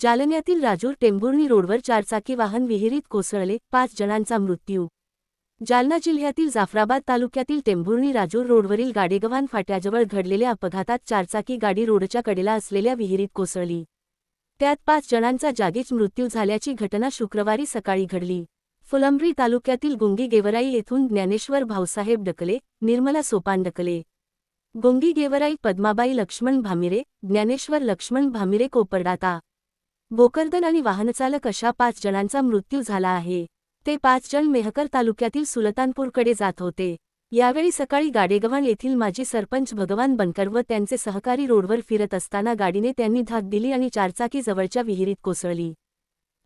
जालन्यातील राजूर टेंभुर्णी रोडवर चारचाकी वाहन विहिरीत कोसळले पाच जणांचा मृत्यू. जालना जिल्ह्यातील जाफराबाद तालुक्यातील टेंभुर्णी राजूर रोडवरील गाडेगव्हाण फाट्याजवळ घडलेल्या अपघातात चारचाकी गाडी रोडच्या कडेला असलेल्या विहिरीत कोसळली. त्यात पाच जणांचा जागीच मृत्यू झाल्याची घटना शुक्रवारी सकाळी घडली. फुलंब्री तालुक्यातील गुंगी गेवराई येथून ज्ञानेश्वर भाऊसाहेब डकले निर्मला सोपान डकले. गुंगी गेवराई पद्माबाई लक्ष्मण भामिरे ज्ञानेश्वर लक्ष्मण भामिरे कोपर्डाता. भोकरदन आणि वाहनचालक अशा पाच जणांचा मृत्यू झाला आहे. ते पाच जण मेहकर तालुक्यातील सुलतानपूरकडे जात होते. यावेळी सकाळी गाडेगव्हाण येथील माजी सरपंच भगवान बनकर व त्यांचे सहकारी रोडवर फिरत असताना गाडीने त्यांनी धाक दिली आणि चारचाकी जवळच्या विहिरीत कोसळली.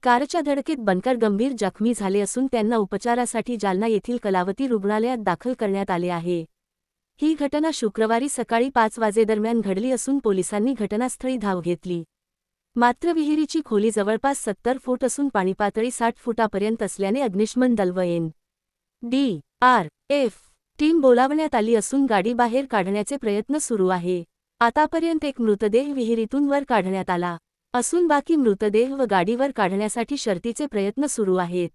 कारच्या धडकेत बनकर गंभीर जखमी झाले असून त्यांना उपचारासाठी जालना येथील कलावती रुग्णालयात दाखल करण्यात आले आहे. ही घटना शुक्रवारी सकाळी पाच वाजेदरम्यान घडली असून पोलिसांनी घटनास्थळी धाव घेतली. मात्र विहिरीची खोली जवळपास सत्तर फूट असून पाणीपातळी साठ फुटापर्यंत असल्याने अग्निशमन दलवयेन N. D. R. F. Team बोलावण्यात आली असून गाडी बाहेर काढण्याचे प्रयत्न सुरू आहे. आतापर्यंत एक मृतदेह विहिरीतून वर काढण्यात आला असून बाकी मृतदेह व गाडीवर काढण्यासाठी शर्तीचे प्रयत्न सुरू आहेत.